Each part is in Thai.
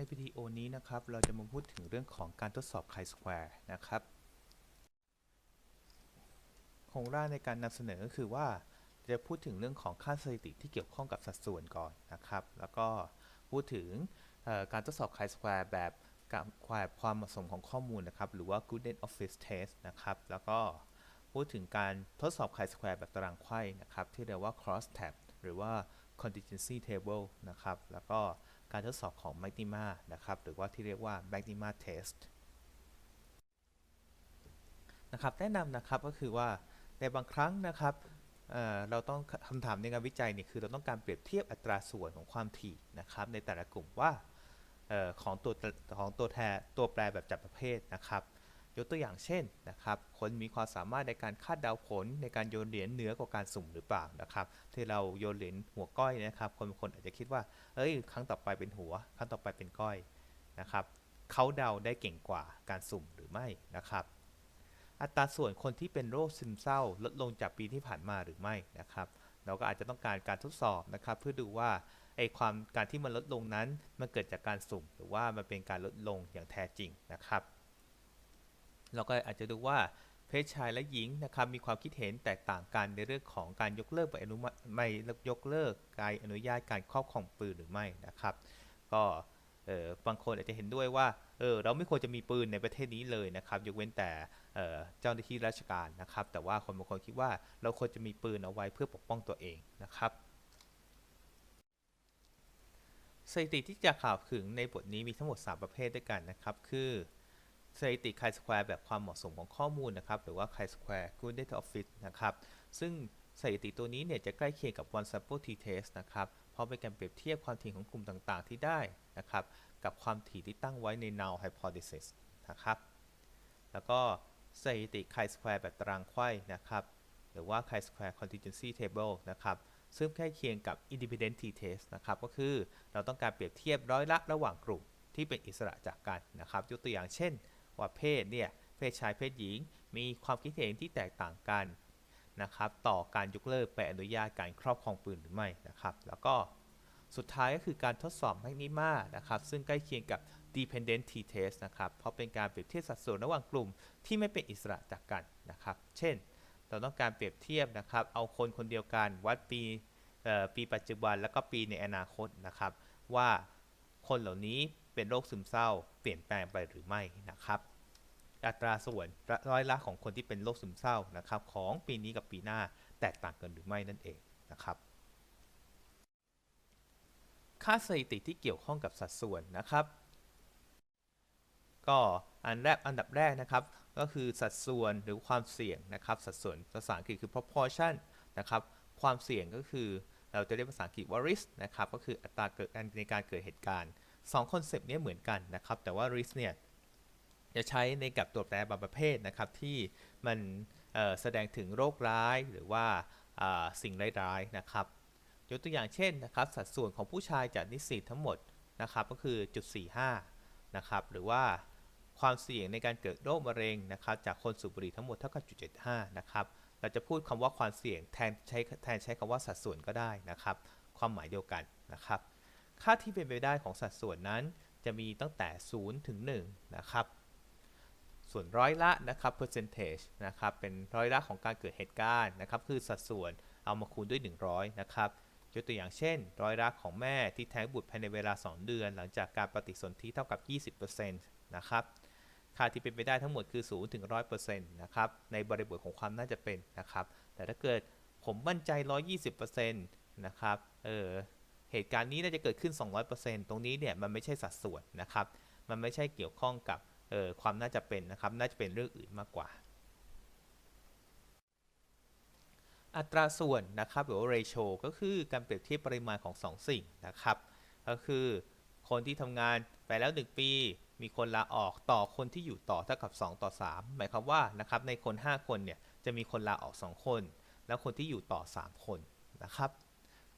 ในวิดีโอนี้นะครับ เราจะมาพูดถึงเรื่องของการทดสอบ chi-square นะครับโครงร่างในการนำเสนอก็คือว่าจะพูดถึงเรื่องของค่าสถิติที่เกี่ยวข้องกับสัดส่วนก่อนนะครับ แล้วก็พูดถึงการทดสอบ chi-square แบบความความเหมาะสมของข้อมูลนะครับ หรือว่า goodness of fit test นะครับ แล้วก็พูดถึงการทดสอบ chi-square แบบตารางไขว้นะครับ ที่เรียกว่า cross tab หรือว่า contingency table นะครับ แล้วก็ การทดสอบของแมกนิมานะครับหรือว่าที่เรียกว่า Magma test นะครับแนะนำนะครับก็คือว่าในบางครั้งนะครับเเราต้องคำถามในงานวิจัยนี่คือเราต้องการเปรียบเทียบอัตราส่วนของความถี่นะครับในแต่ละกลุ่มว่าออของตัวของตัวแทนตัวแปรแบบจับประเภทนะครับ ยกตัวอย่างเช่นนะครับคนมีความสามารถในการคาดเดาผลในการโยนเหรียญเหนือกว่าการสุ่มหรือเปล่านะครับ ที่เราโยนเหรียญหัวก้อยนะครับคนบางคนอาจจะคิดว่าเอ้ยครั้งต่อไปเป็นหัว ครั้งต่อไปเป็นก้อยนะครับเขาเดาได้เก่งกว่าการสุ่มหรือไม่นะครับ อัตราส่วนคนที่เป็นโรคซึมเศร้าลดลงจากปีที่ผ่านมาหรือไม่นะครับ เราก็อาจจะต้องการการทดสอบนะครับ เพื่อดูว่าไอ้ความการที่มันลดลงนั้นมันเกิดจากการสุ่ม หรือว่ามันเป็นการลดลงอย่างแท้จริงนะครับ เราก็อาจจะดูว่าเพศชายและหญิงนะครับมีความคิดเห็นแตกต่างกันในเรื่องของการยกเลิกใบอนุมัติไม่ยกเลิกการอนุญาตการครอบครองปืนหรือไม่นะครับ ก็เออบางคนอาจจะเห็นด้วยว่าเออเราไม่ควรจะมีปืนในประเทศนี้เลยนะครับยกเว้นแต่เเจ้าหน้าที่ราชการนะครับ แต่ว่าคนบางคนคิดว่าเราควรจะมีปืนเอาไว้เพื่อปกป้องตัวเองนะครับสถิติที่จะข่าวถึงในบทนี้มีทั้งหมด 3 ประเภทด้วยกันนะครับ คือ สถิติ chi-square แบบความเหมาะสมของข้อมูลนะครับ หรือว่า chi-square good data of fit นะครับ ซึ่งสถิติตัวนี้เนี่ยจะใกล้เคียงกับ one sample t test นะครับ เพราะเป็นการเปรียบเทียบความถี่ของกลุ่มต่างๆ ที่ได้นะครับ กับความถี่ที่ตั้งไว้ใน null hypothesis นะครับ แล้วก็สถิติ chi-square แบบตารางไขว้นะครับ หรือว่า chi-square contingency table นะครับซึ่งใกล้เคียงกับ independent t test นะครับ ก็คือเราต้องการเปรียบเทียบร้อยละระหว่างกลุ่มที่เป็นอิสระจากกันนะครับ ยกตัวอย่างเช่น ว่าเพศเนี่ยเพศชายเพศหญิง มีความคิดเห็นที่แตกต่างกันนะครับต่อการยกเลิกใบอนุญาตการครอบครองปืนหรือไม่นะครับ แล้วก็สุดท้ายก็คือการทดสอบแมกนิมานะครับ ซึ่งใกล้เคียงกับ dependent t test นะครับ เพราะเป็นการเปรียบเทียบสัดส่วนระหว่างกลุ่มที่ไม่เป็นอิสระจากกันนะครับ เช่น เราต้องการเปรียบเทียบนะครับ เอาคนคนเดียวกันวัดปีปีปัจจุบันแล้วก็ปีในอนาคตนะครับ ว่าคนเหล่านี้ เป็นโรคซึมเศร้า เปลี่ยนแปลงไปหรือไม่นะครับอัตราส่วนร้อยละของคนที่เป็นโรคซึมเศร้านะครับของปีนี้กับปีหน้าแตกต่างกันหรือไม่นั่นเองนะครับ ค่าสถิติที่เกี่ยวข้องกับสัดส่วนนะครับ ก็อันแรกอันดับแรกนะครับ ก็คือสัดส่วนหรือความเสี่ยงนะครับ สัดส่วนภาษาอังกฤษคือ proportion นะครับ ความเสี่ยงก็คือเราจะเรียกภาษาอังกฤษว่า risk นะครับ ก็คืออัตราเกิดในการเกิดเหตุการณ์ สองคอนเซปต์นี้เหมือนกันนะครับ แต่ว่า risk เนี่ยจะใช้ในกับตัวแปรบางประเภทนะครับที่มันแสดงถึงโรคร้ายหรือว่าสิ่งร้ายๆนะครับยกตัวอย่างเช่นนะครับสัดส่วนของผู้ชายจากนิสิตทั้งหมดนะครับก็คือจุด45นะครับหรือว่าความเสี่ยงในการเกิดโรคมะเร็งนะครับจากคนสูบบุหรี่ทั้งหมดเท่ากับจุด75นะครับเราจะพูดคำว่าความเสี่ยงแทนใช้แทนใช้คำว่าสัดส่วนก็ได้นะครับ ความหมายเดียวกันนะครับ ค่าที่เป็นไปได้ของสัดส่วนนั้นจะมีตั้งแต่ 0 ถึง 1 นะครับ ส่วนร้อยละนะครับ percentage นะครับ เป็นร้อยละของการเกิดเหตุการณ์นะครับ คือสัดส่วนเอามาคูณด้วย 100 นะครับยกตัวอย่างเช่น ร้อยละของแม่ที่แท้งบุตรภายในเวลา 2 เดือน หลังจากการปฏิสนธิเท่ากับ 20%นะครับ ค่าที่เป็นไปได้ทั้งหมดคือ 0 ถึง 100%นะครับ ในบริบทของความน่าจะเป็นนะครับ แต่ถ้าเกิดผมมั่นใจ 120%นะครับ เออ เหตุการณ์นี้น่าจะเกิดขึ้น 200%ตรงนี้เนี่ยมันไม่ใช่สัดส่วนนะครับ มันไม่ใช่เกี่ยวข้องกับออความน่าจะเป็นนะครับ น่าจะเป็นเรื่องอื่นมากกว่า อัตราส่วนนะครับหรือว่า ratio ก็คือการเปรียบเทียบปริมาณของ 2 สิ่งนะครับ ก็คือคนที่ทำงานไปแล้ว 1 ปี มีคนลาออกต่อคนที่อยู่ต่อเท่ากับ 2 ต่อ 3 หมายความว่านะครับในคน 5 คนเนี่ยจะมีคนลาออก 2 คน แล้วคนที่อยู่ต่อ 3 คนนะครับ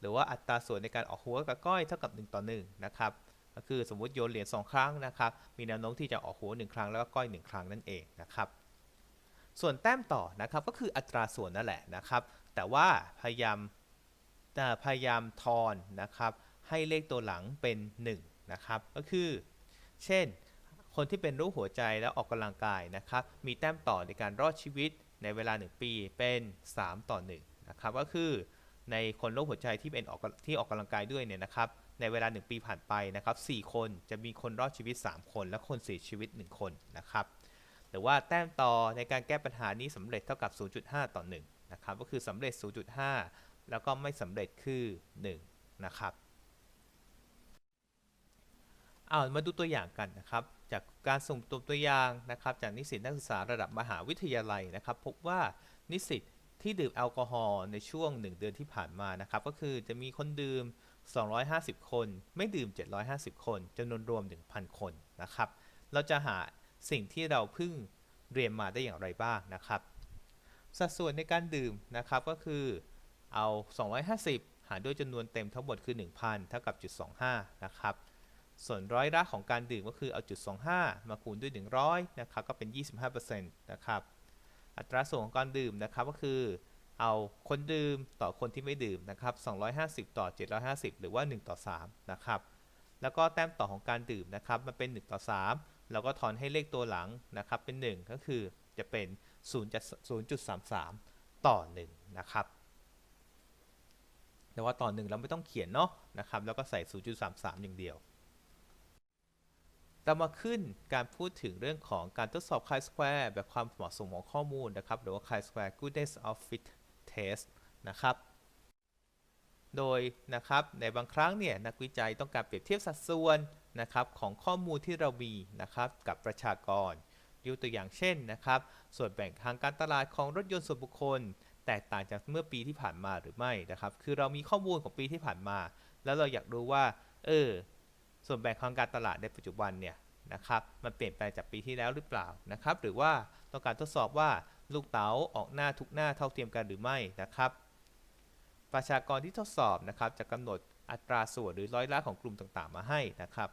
หรือว่าอัตราส่วนในการออกหัวกับก้อยเท่ากับ1ต่อ1นะครับก็คือสมมุติโยนเหรียญ2ครั้งนะครับมีแนวโน้มที่จะออกหัว 1 ครั้งแล้วก็ก้อย 1 ครั้งนั่นเองนะครับส่วนแต้มต่อนะครับก็คืออัตราส่วนนั่นแหละนะครับแต่ว่าพยายามพยายามทอนนะครับให้เลขตัวหลังเป็น 1 นะครับ ก็คือ เช่น คนที่เป็นโรคหัวใจแล้วออกกำลังกายนะครับ มีแต้มต่อในการรอดชีวิตในเวลา 1 ปีเป็น 3 ต่อ1นะครับ ก็คือ ในคนโรคหัวใจที่เป็นออกที่ออกกำลังกายด้วยเนี่ยนะครับในเวลา 1 ปีผ่านไปนะครับ4คนจะมีคนรอดชีวิต 3 คน และคนเสียชีวิต 1 คนนะครับหรือว่าแต้มต่อในการแก้ปัญหานี้สำเร็จเท่ากับ 0.5 ต่อ1นะครับก็คือสำเร็จ 0.5 แล้วก็ไม่สำเร็จคือ1นะครับเอามาดูตัวอย่างกันนะครับจากการส่งตัวตัวอย่างนะครับจากนิสิตนักศึกษาระดับมหาวิทยาลัยนะครับพบว่านิสิต ที่ดื่มแอลกอฮอล์ในช่วง 1 เดือนที่ผ่านมานะครับก็คือจะมีคนดื่ม 250 คน ไม่ดื่ม 750 คนจำนวนรวม 1,000 คนนะครับ เราจะหาสิ่งที่เราเพิ่งเรียนมาได้อย่างไรบ้างนะครับ สัดส่วนในการดื่มนะครับก็คือเอา 250 หารด้วยจำนวนเต็มทั้งหมดคือ 1,000 เท่ากับจุด25 นะครับ ส่วนร้อยละของการดื่มก็คือเอาจุด25 มาคูณด้วย 100 นะครับก็เป็น 25%นะครับ อัตราส่วนของการดื่มนะครับก็คือ เอาคนดื่มต่อคนที่ไม่ดื่มนะครับ250 ต่อ 750 หรือว่า 1 ต่อ 3 นะครับ แล้วก็แต้มต่อของการดื่มนะครับมันเป็น 1 ต่อ3เราก็ทอนให้เลขตัวหลังนะครับเป็น 1 ก็คือจะเป็น 0.33 ต่อ 1 นะครับแต่ว่าต่อ 1 เราไม่ต้องเขียนเนาะนะครับแล้วก็ใส่ 0.33 อย่างเดียว ต่อมาขึ้นการพูดถึงเรื่องของการทดสอบ chi-square แบบความเหมาะสมของข้อมูลนะครับ หรือว่า chi-square goodness of fit test นะครับ โดยนะครับในบางครั้งเนี่ยนักวิจัยต้องการเปรียบเทียบสัดส่วนนะครับของข้อมูลที่เรามีนะครับกับประชากรยกตัวอย่างเช่นนะครับ ส่วนแบ่งทางการตลาดของรถยนต์ส่วนบุคคล แตกต่างจากเมื่อปีที่ผ่านมาหรือไม่นะครับ คือเรามีข้อมูลของปีที่ผ่านมา แล้วเราอยากรู้ว่า เออ ส่วนแบ่งทางการตลาดในปัจจุบันเนี่ยนะครับมันเปลี่ยนแปลงจากปีที่แล้วหรือเปล่านะครับ หรือว่าต้องการทดสอบว่าลูกเต๋าออกหน้าทุกหน้าเท่าเทียมกันหรือไม่นะครับ ประชากรที่ทดสอบนะครับจะกำหนดอัตราส่วนหรือร้อยละของกลุ่มต่างๆ มาให้นะครับ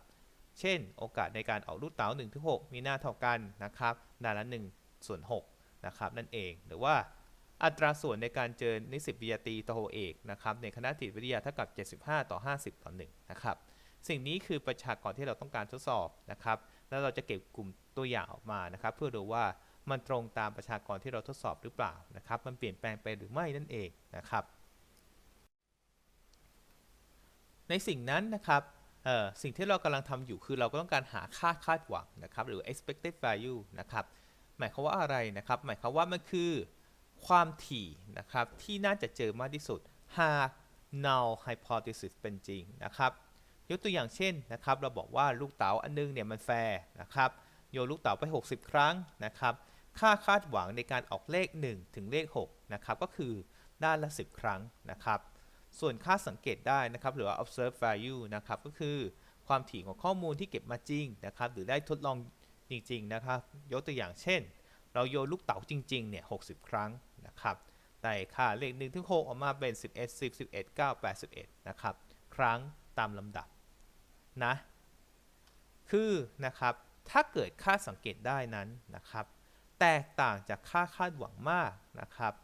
เช่น โอกาสในการออกลูกเต๋า1ถึง6มีหน้าเท่ากันนะครับด้านละ1ส่วน6นะครับนั่นเองหรือว่าอัตราส่วนในการเจอนิสิตปริญญาตรีต่อโทเอกนะครับในคณะจิตวิทยาเท่ากับ 75 ต่อ 50 ต่อ1นะครับ สิ่งนี้คือประชากรที่เราต้องการทดสอบนะครับ แล้วเราจะเก็บกลุ่มตัวอย่างออกมานะครับ เพื่อดูว่ามันตรงตามประชากรที่เราทดสอบหรือเปล่านะครับ มันเปลี่ยนแปลงไปหรือไม่นั่นเองนะครับ ในสิ่งนั้นนะครับสิ่งที่เรากำลังทำอยู่คือเราก็ต้องการหาค่าคาดหวังนะครับ หรือ expected value นะครับ หมายความว่าอะไรนะครับ หมายความว่ามันคือความถี่นะครับที่น่าจะเจอมากที่สุดหาก null hypothesis เป็นจริงนะครับ ยกตัวอย่างเช่นนะครับ เราบอกว่าลูกเต๋าอันนึงเนี่ยมันแฟร์นะครับโยนลูกเต๋าไป 60 ครั้งนะครับ ค่าคาดหวังในการออกเลข 1 ถึงเลข6นะครับก็คือด้านละ 10 ครั้งนะครับ ส่วนค่าสังเกตได้นะครับหรือว่า observed value นะครับก็คือความถี่ของข้อมูลที่เก็บมาจริงนะครับ หรือได้ทดลองจริงๆนะครับ ยกตัวอย่างเช่น เราโยนลูกเต๋าจริงๆเนี่ย60 ครั้งนะครับได้ค่าเลข1ถึง6ออกมาเป็น 11 10 11 9 81นะครับครั้งตามลำดับ นะคือนะครับถ้าเกิดค่าสังเกตได้นั้นนะครับ แตกต่างจากค่าคาดหวังมากนะครับ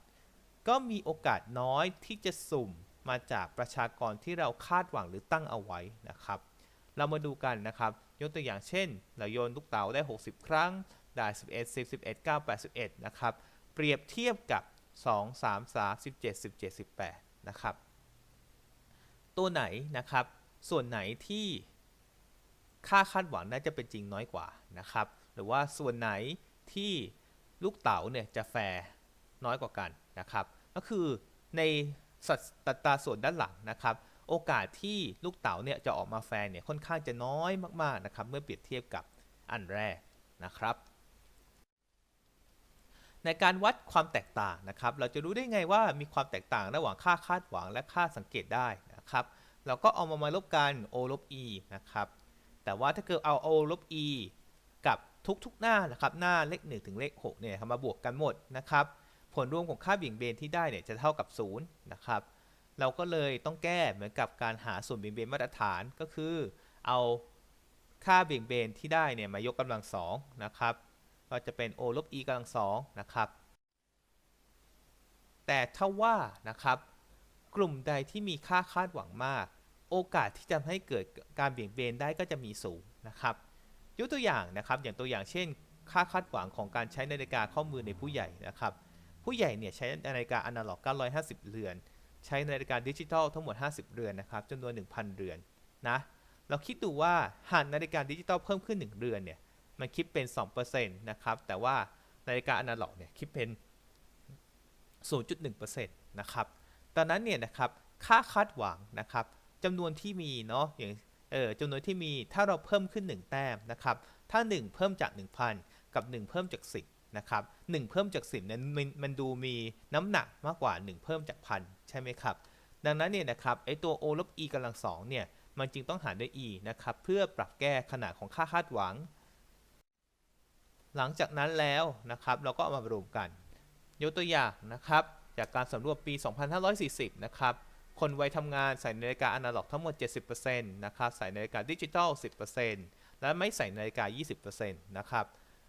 ก็มีโอกาสน้อยที่จะสุ่มมาจากประชากรที่เราคาดหวังหรือตั้งเอาไว้นะครับ เรามาดูกันนะครับ ยกตัวอย่างเช่น เราโยนลูกเต๋าได้ 60 ครั้ง ได้ 11 10 11 9 81นะครับ เปรียบเทียบกับ 2 3 3 17 17 18นะครับ ตัวไหนนะครับ ส่วนไหนที่ ค่าคาดหวังน่าจะเป็นจริงน้อยกว่านะครับ หรือว่าส่วนไหนที่ลูกเต๋าเนี่ยจะแฟร์น้อยกว่ากันนะครับ ก็คือในสัดตราส่วนด้านหลังนะครับ โอกาสที่ลูกเต๋าเนี่ยจะออกมาแฟร์เนี่ยค่อนข้างจะน้อยมากๆนะครับ เมื่อเปรียบเทียบกับอันแรกนะครับในการวัดความแตกต่างนะครับ เราจะรู้ได้ไงว่ามีความแตกต่างระหว่างค่าคาดหวังและค่าสังเกตได้นะครับ เราก็เอามามาลบกัน o ลบ e นะครับ แต่ว่าถ้าเกิดเอา o ลบ e กับทุกๆหน้านะครับหน้าเลข 1 ถึงเลข6เนี่ยมาบวกกันหมดนะครับผลรวมของค่าเบี่ยงเบนที่ได้เนี่ยจะเท่ากับ0นะครับเราก็เลยต้องแก้เหมือนกับการหาส่วนเบี่ยงเบนมาตรฐานก็คือเอาค่าเบี่ยงเบนที่ได้เนี่ยมายกกำลังสองนะครับก็จะเป็น o ลบ e กำลังสองนะครับแต่ถ้าว่านะครับกลุ่มใดที่มีค่าคาดหวังมาก โอกาสที่จะให้เกิดการเบี่ยงเบนได้ก็จะมีสูงนะครับยกตัวอย่างนะครับอย่างตัวอย่างเช่น ค่าคาดหวังของการใช้นาฬิกาข้อมือในผู้ใหญ่นะครับผู้ใหญ่เนี่ยใช้นาฬิกาอนาล็อก 950 เรือน ใช้นาฬิกาดิจิทัลทั้งหมด 50 เรือนนะครับจำนวน 1,000 เรือนนะเราคิดดูว่าหากนาฬิกาดิจิทัลเพิ่มขึ้น 1 เรือนเนี่ยมันคิดเป็น 2%นะครับแต่ว่านาฬิกาอนาล็อกเนี่ยคิดเป็น 0.1%นะครับตอนนั้นเนี่ยนะครับค่าคาดหวังนะครับ จำนวนที่มีเนาะอย่างเออจำนวนที่มีถ้าเราเพิ่มขึ้น 1 แต้มนะครับถ้า 1 เพิ่มจาก 1,000 กับ 1 เพิ่มจาก 10นะครับ1เพิ่มจาก 10นั้นมันมันดูมีน้ำหนักมากกว่า 1 เพิ่มจากพันใช่ไหมครับดังนั้นเนี่ยนะครับไอตัว o ลบ e กำลังสองเนี่ยมันจึงต้องหารด้วย e นะครับเพื่อปรับแก้ขนาดของค่าคาดหวัง หลังจากนั้นแล้วนะครับเราก็เอามารวมกัน ยกตัวอย่างนะครับจากการสำรวจปี 2540 นะครับ คนวัยทำงานใส่นาฬิกาอนาล็อกทั้งหมด 70%นะครับ ใส่นาฬิกาดิจิทัล 10%และไม่ใส่นาฬิกา 20%นะครับ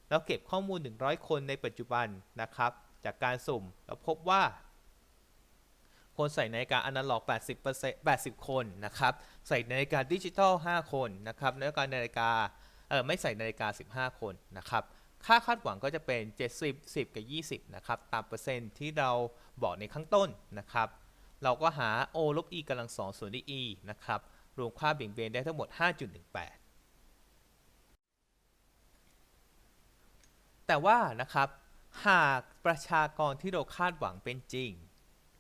แล้วเก็บข้อมูล 100 คนในปัจจุบันนะครับ จากการสุ่มเราพบว่า คนใส่นาฬิกาอนาล็อก 80% 80 คนนะครับ ใส่นาฬิกาดิจิทัล 5 คนนะครับแล้วก็นาฬิกา เออไม่ใส่นาฬิกา 15 คนนะครับค่าคาดหวังก็จะเป็น 70 10 กับ 20 นะครับ ตามเปอร์เซ็นต์ที่เราบอกในข้างต้นนะครับ เราก็หา o ลบ e กำลังสองส่วนด้วย e นะครับ รวมค่าเบี่ยงเบนได้ทั้งหมด 5.18 แต่ว่านะครับ หากประชากรที่เราคาดหวังเป็นจริง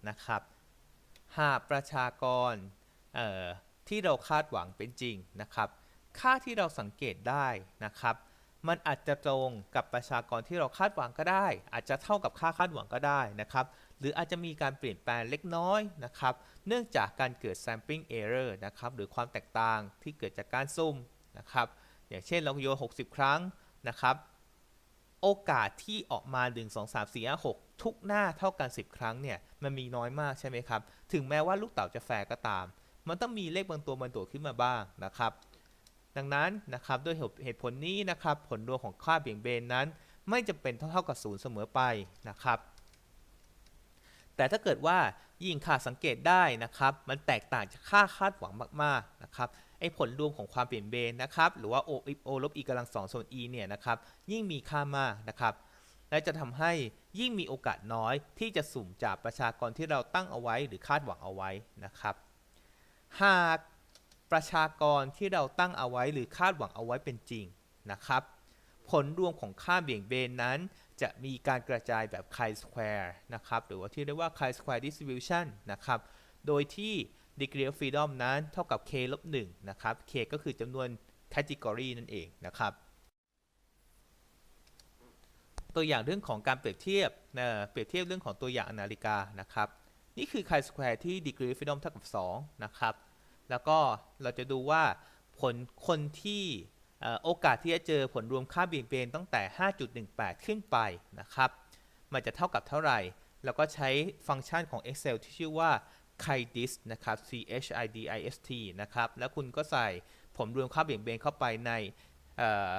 นะครับ หากประชากรที่เราคาดหวังเป็นจริงนะครับ ค่าที่เราสังเกตได้นะครับ มันอาจจะตรงกับประชากรที่เราคาดหวังก็ได้ อาจจะเท่ากับค่าคาดหวังก็ได้นะครับหรืออาจจะมีการเปลี่ยนแปลงเล็กน้อยนะครับเนื่องจากการเกิด sampling error นะครับหรือความแตกต่างที่เกิดจากการซุ่มนะครับอย่างเช่นเราโยน 60 ครั้งนะครับโอกาสที่ออกมา 1 2 3 4 5 6 ทุกหน้าเท่ากัน 10 ครั้งเนี่ยมันมีน้อยมากใช่ไหมครับ ถึงแม้ว่าลูกเต๋าจะแฟร์ก็ตาม มันต้องมีเลขบางตัวบางตัวขึ้นมาบ้างนะครับ ดังนั้นนะครับด้วยเหตุผลนี้นะครับผลรวมของค่าเบี่ยงเบนนั้น ไม่จำเป็นเท่ากับศูนย์เสมอไปนะครับ แต่ถ้าเกิดว่ายิ่งค่าสังเกตได้นะครับ มันแตกต่างจากค่าคาดหวังมากๆนะครับไอ้ผลรวมของความเปลี่ยนเบนนะครับหรือว่า o o ลบ e กำลังสองส่วน e เนี่ยนะครับยิ่งมีค่ามากนะครับและจะทำให้ยิ่งมีโอกาสน้อย ที่จะสุ่มจากประชากรที่เราตั้งเอาไว้หรือคาดหวังเอาไว้นะครับ หาก ประชากรที่เราตั้งเอาไว้หรือคาดหวังเอาไว้เป็นจริงนะครับ ผลรวมของค่าเบี่ยงเบนนั้น จะมีการกระจายแบบ chi-square นะครับหรือว่าที่เรียกว่า chi-square distribution นะครับโดยที่ degree of freedom นั้นเท่ากับ k ลบ1นะครับ k ก็คือจำนวน category นั่นเองนะครับ ตัวอย่างเรื่องของการเปรียบเทียบนะเปรียบเทียบเรื่องของตัวอย่างนาฬิกานะครับ นี่คือ chi-square ที่ degree of freedom เท่ากับ 2 นะครับ แล้วก็เราจะดูว่าผลคนที่โอกาสที่จะเจอผลรวมค่าเบี่ยงเบนตั้งแต่ 5.18 ขึ้นไปนะครับ มันจะเท่ากับเท่าไหร่ แล้วก็ใช้ฟังก์ชันของ Excel ที่ชื่อว่า chidist นะครับ c h i d i s t นะครับ แล้วคุณก็ใส่ผลรวมค่าเบี่ยงเบนเข้าไปในเอ่อ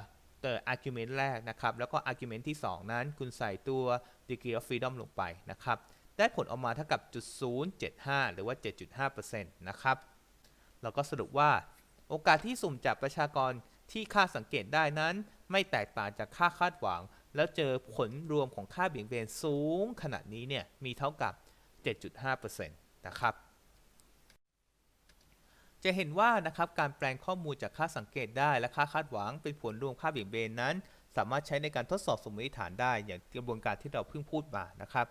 ตัว argument แรกนะครับ แล้วก็ argument ที่ 2 นั้น คุณใส่ตัว degree of freedom ลงไปนะครับ ได้ผลออกมาเท่ากับ 0.75 หรือว่า 7.5%นะครับ เราก็สรุปว่า โอกาสที่สุ่มจากประชากรที่ค่าสังเกตได้นั้น ไม่แตกต่างจากค่าคาดหวัง แล้วเจอผลรวมของค่าเบี่ยงเบนสูงขนาดนี้เนี่ยมีเท่ากับ 7.5%นะครับจะเห็นว่านะครับการแปลงข้อมูลจากค่าสังเกตได้และค่าคาดหวังเป็นผลรวมค่าเบี่ยงเบนนั้น สามารถใช้ในการทดสอบสมมติฐานได้อย่างกระบวนการที่เราเพิ่งพูดมานะครับ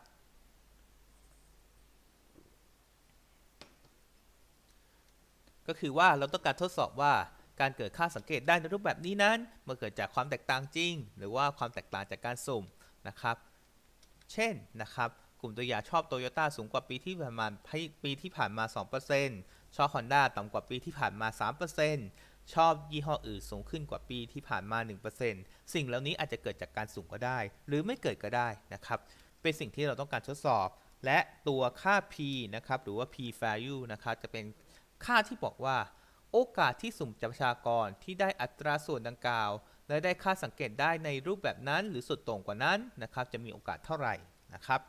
ก็คือว่าเราต้องการทดสอบว่าการเกิดค่าสังเกตได้ในรูปแบบนี้นั้นมันเกิดจากความแตกต่างจริง หรือว่าความแตกต่างจากการสุ่มนะครับ เช่นนะครับ กลุ่มตัวอย่างชอบโตโยต้าสูงกว่าปีที่ผ่านมาปีที่ผ่านมา 2%ชอบ Honda ต่ำกว่าปีที่ผ่านมา 3%ชอบยี่ห้ออื่นสูงขึ้นกว่าปีที่ผ่านมา 1%สิ่งเหล่านี้อาจจะเกิดจากการสุ่มก็ได้ หรือไม่เกิดก็ได้นะครับ เป็นสิ่งที่เราต้องการทดสอบ และตัวค่า p นะครับหรือว่า p value นะครับจะเป็น ค่าที่บอกว่า โอกาสที่สุ่มจากประชากรที่ได้อัตราส่วนดังกล่าว และได้ค่าสังเกตได้ในรูปแบบนั้น หรือสุดโต่งกว่านั้นนะครับจะมีโอกาสเท่าไหร่นะครับ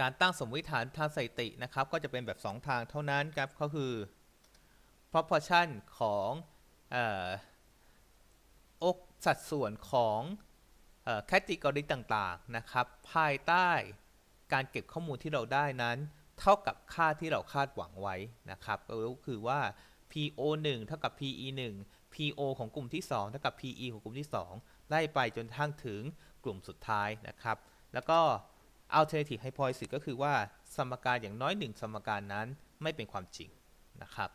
การตั้งสมมติฐานทางสถิตินะครับ ก็จะเป็นแบบ 2 ทางเท่านั้นครับก็คือ proportion ของอออกสัดส่วนของเอ่อ category ต่างๆนะครับ ภายใต้การเก็บข้อมูลที่เราได้นั้น เท่ากับค่าที่เราคาดหวังไว้นะครับ ก็คือว่า PO 1เท่ากับ PE 1 PO ของกลุ่มที่ 2 เท่ากับ PE ของกลุ่มที่ 2 ไล่ไปจนทั้งถึงกลุ่มสุดท้ายนะครับ แล้วก็ alternative hypothesis ก็คือว่าสมการอย่างน้อยหนึ่งสมการนั้นไม่เป็นความจริงนะครับ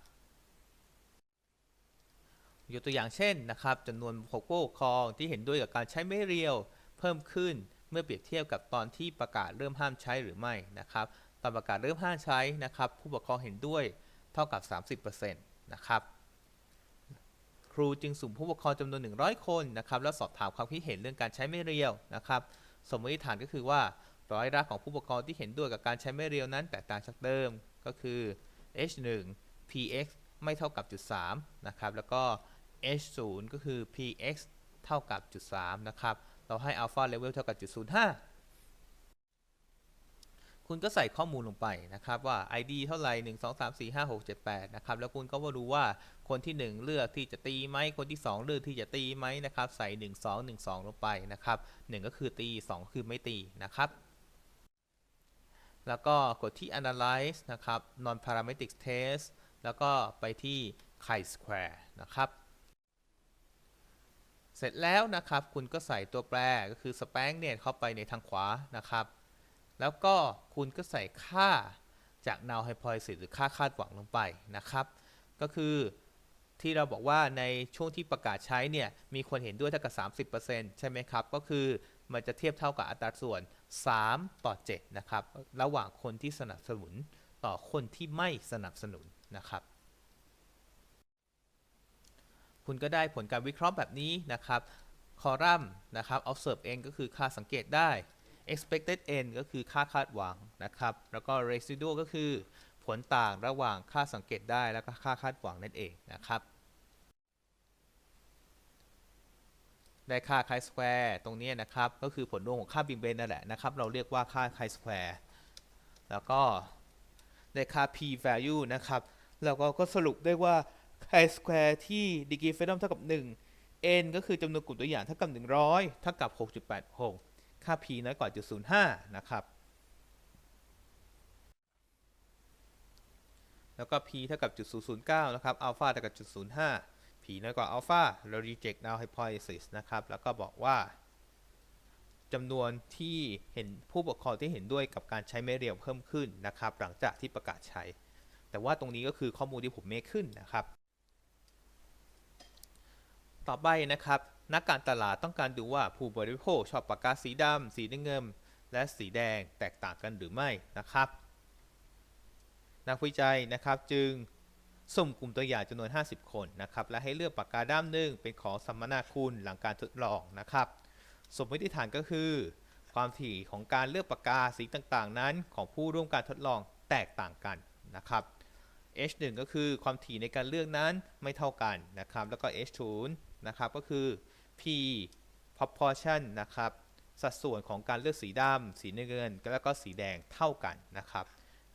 ยกตัวอย่างเช่นนะครับจำนวนของผู้ปกครองที่เห็นด้วยกับการใช้ไม่เรียว เพิ่มขึ้นเมื่อเปรียบเทียบกับตอนที่ประกาศเริ่มห้ามใช้หรือไม่นะครับ ตอนประกาศเริ่มห้ามใช้นะครับ ผู้ปกครองเห็นด้วยเท่ากับ 30%นะครับ ครูจึงสุ่มผู้ปกครองจำนวน 100 คนนะครับ แล้วสอบถามความคิดเห็นเรื่องการใช้ไม่เรียวนะครับ สมมติฐานก็คือว่าร้อยละของผู้ปกครองที่เห็นด้วยกับการใช้ไม่เรียวนั้นแตกต่างจากเดิมก็คือ h 1 px ไม่เท่ากับจุด3นะครับ แล้วก็ h 0ก็คือ px เท่ากับจุด3นะครับ เราให้ alpha level เท่ากับจุด05 คุณก็ใส่ข้อมูลลงไปนะครับว่า id เท่าไหร่1 2 3 4 5 6 7 8นะครับแล้วคุณก็มาดูว่าคนที่ 1 เลือกที่จะตีไหมคนที่ 2 เลือกที่จะตีไหมนะครับใส่ 1 2 1 2 ลงไปนะครับ1ก็คือตี 2 คือไม่ตีนะครับ แล้วก็กดที่ analyze นะครับ non parametric test แล้วก็ไปที่ chi-square นะครับเสร็จแล้วนะครับคุณก็ใส่ตัวแปรก็คือ span เนี่ยเข้าไปในทางขวานะครับ แล้วก็คุณก็ใส่ค่าจาก null hypothesis หรือค่าคาดหวังลงไปนะครับ ก็คือที่เราบอกว่าในช่วงที่ประกาศใช้เนี่ยมีคนเห็นด้วยเท่ากับ 30%ใช่ไหมครับ ก็คือมันจะเทียบเท่ากับอัตราส่วน 3 ต่อ 7 นะครับ ระหว่างคนที่สนับสนุนต่อคนที่ไม่สนับสนุนนะครับ คุณก็ได้ผลการวิเคราะห์แบบนี้นะครับ คอลัมน์นะครับ observe n ก็คือค่าสังเกตได้ expected n ก็คือค่าคาดหวังนะครับ แล้วก็ residual ก็คือผลต่างระหว่างค่าสังเกตได้แล้วก็ค่าคาดหวังนั่นเองนะครับ ได้ค่า chi square ตรงนี้นะครับ ก็คือผลรวมของค่าบิงเบนนั่นแหละนะครับ เราเรียกว่าค่า chi square แล้วก็ได้ค่า p value นะครับ แล้วก็ก็สรุปได้ว่า chi square ที่ degree freedom เท่ากับ 1 n ก็คือจำนวนกลุ่มตัวอย่างเท่ากับ 100 เท่ากับ 6.86 ค่า p น้อยกว่าจุด05นย์ห้านะครับ แล้วก็ p เท่ากับจุด009นย์เก้านะครับอัลฟาเท่ากับจุด05 p น้อยกว่าอัลฟาเรา reject null hypothesis นะครับ แล้วก็บอกว่าจำนวนที่เห็นผู้ปกครองที่เห็นด้วยกับการใช้ไม่เรียวเพิ่มขึ้นนะครับ หลังจากที่ประกาศใช้ แต่ว่าตรงนี้ก็คือข้อมูลที่ผมเมคขึ้นนะครับ ต่อไปนะครับ นักการตลาดต้องการดูว่าผู้บริโภคชอบปากกาสีดำสีน้ำเงินและสีแดงแตกต่างกันหรือไม่นะครับ นักวิจัยนะครับจึงสุ่มกลุ่มตัวอย่างจำนวน 50 คนนะครับและให้เลือกปากกาด้ามหนึ่งเป็นของสัมมนาคุณหลังการทดลองนะครับ สมมติฐานก็คือ ความถี่ของการเลือกปากกาสีต่างๆ นั้นของผู้ร่วมการทดลองแตกต่างกันนะครับ h 1ก็คือความถี่ในการเลือกนั้นไม่เท่ากันนะครับ แล้วก็ h 0นะครับก็คือ p proportion นะครับ สัดส่วนของการเลือกสีดำสีน้ำเงิน แล้วก็สีแดงเท่ากันนะครับ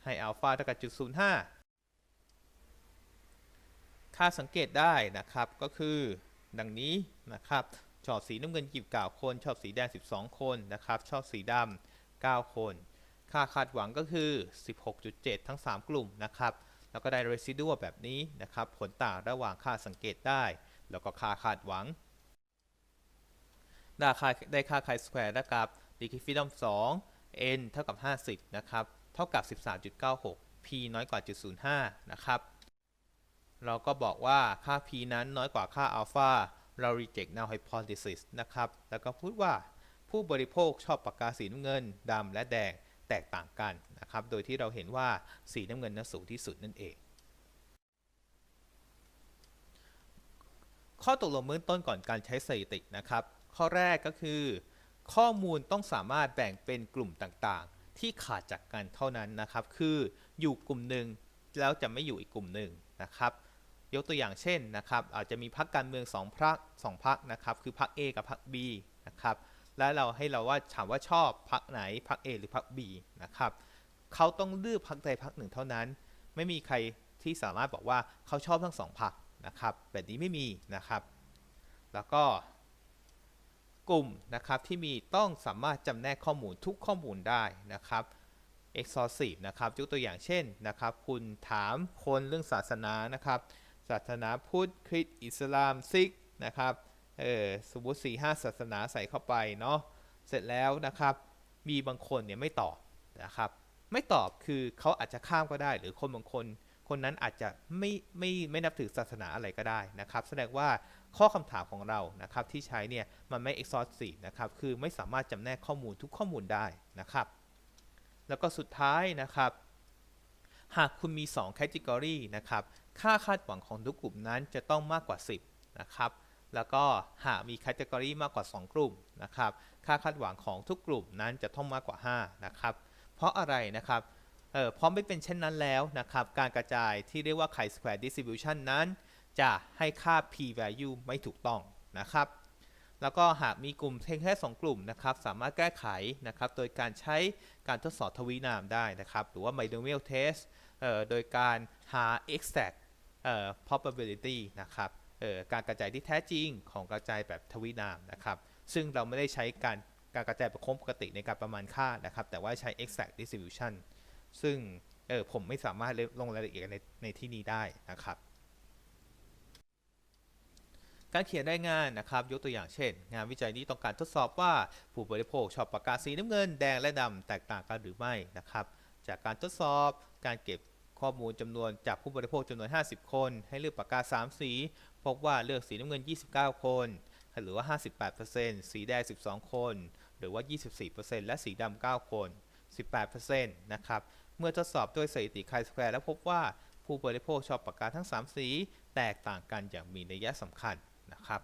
ให้อัลฟาเท่ากับจุด05ค่าสังเกตได้นะครับก็คือดังนี้นะครับชอบสีน้ำเงินกี่เก้าคน ชอบสีแดง 12 คนนะครับ ชอบสีดำ9คน ค่าคาดหวังก็คือ 16.7 ทั้ง 3 กลุ่มนะครับ แล้วก็ได้ residual แบบนี้นะครับ ผลต่างระหว่างค่าสังเกตได้ แล้วก็ค่าคาดหวัง ได้ค่าได้ค่า chi square นะครับ degree freedom 2 n เท่ากับ 50 นะครับ เท่ากับ 13.96 p น้อยกว่าจุด05 นะครับ เราก็บอกว่าค่า p นั้นน้อยกว่าค่า alpha เรา reject null hypothesis นะครับ แล้วก็พูดว่าผู้บริโภคชอบปากกาสีน้ำเงินดำและแดงแตกต่างกันนะครับ โดยที่เราเห็นว่าสีน้ำเงินนั้นสูงที่สุดนั่นเอง ข้อตกลงเบื้องต้นก่อนการใช้สถิตินะครับ ข้อแรกก็คือ ข้อมูลต้องสามารถแบ่งเป็นกลุ่มต่างๆ ที่ขาดจากกันเท่านั้นนะครับ คืออยู่กลุ่มหนึ่งแล้วจะไม่อยู่อีกกลุ่มหนึ่งนะครับยกตัวอย่างเช่นนะครับอาจจะมีพรรคการเมือง2พรรค2พรรคนะครับคือพรรค A กับพรรค B นะครับและเราให้เราว่าถามว่าชอบพรรคไหนพรรค A หรือพรรค B นะครับเขาต้องเลือกพรรคใดพรรคหนึ่งเท่านั้น ไม่มีใครที่สามารถบอกว่าเขาชอบทั้งสองพรรคนะครับแบบนี้ไม่มีนะครับ แล้วก็ กลุ่มนะครับที่มีต้องสามารถจำแนกข้อมูลทุกข้อมูลได้นะครับ exhaustive นะครับยกตัวอย่างเช่นนะครับคุณถามคนเรื่องศาสนานะครับศาสนาพุทธคริสต์อิสลามซิกนะครับเออสมมติ4ีหศาสนาใส่เข้าไปเนาะเสร็จแล้วนะครับมีบางคนเนี่ยไม่ตอบนะครับไม่ตอบคือเขาอาจจะข้ามก็ได้ หรือคนบางคนคนนั้นอาจจะไม่ไม่ไม่นับถือศาสนาอะไรก็ได้นะครับ แสดงว่า ข้อคำถามของเรานะครับที่ใช้เนี่ยมันไม่ exhaustive นะครับคือไม่สามารถจำแนกข้อมูลทุกข้อมูลได้นะครับ แล้วก็สุดท้ายนะครับ หากคุณมี 2 category นะครับค่าคาดหวังของทุกกลุ่มนั้นจะต้องมากกว่า 10นะครับแล้วก็หากมี category มากกว่า 2 กลุ่มนะครับค่าคาดหวังของทุกกลุ่มนั้นจะต้องมากกว่า5นะครับเพราะอะไรนะครับเอ่อเพราะไม่เป็นเช่นนั้นแล้วนะครับ การกระจายที่เรียกว่า chi-square distribution นั้น จะให้ค่า p-value ไม่ถูกต้องนะครับ แล้วก็หากมีกลุ่มเพียงแค่2กลุ่มนะครับ สามารถแก้ไขนะครับ โดยการใช้การทดสอบทวีนามได้นะครับ หรือว่า binomial test เอ่อโดยการหา exact probability นะครับการกระจายที่แท้จริงของกระจายแบบทวีนามนะครับ ซึ่งเราไม่ได้ใช้การการกระจายแบบค้งปกติในการประมาณค่านะครับ แต่ว่าใช้ exact distribution ซึ่งผมไม่สามารถลงรายละเอียดในในที่นี้ได้นะครับ การเขียนได้งานนะครับ ยกตัวอย่างเช่น งานวิจัยนี้ต้องการทดสอบว่าผู้บริโภคชอบปากกาสีน้ำเงินแดงและดำแตกต่างกันหรือไม่นะครับ จากการทดสอบการเก็บข้อมูลจำนวนจากผู้บริโภคจำนวน 50 คน ให้เลือกปากกา 3 สี พบว่าเลือกสีน้ำเงิน 29 คน หรือว่า 58%สีแดง 12 คน หรือว่า 24%และสีดำ9คน 18%นะครับ เมื่อทดสอบด้วยสถิติไคสแควร์แล้วพบว่าผู้บริโภคชอบปากกาทั้ง 3 สี แตกต่างกันอย่างมีนัยสำคัญ นะครับ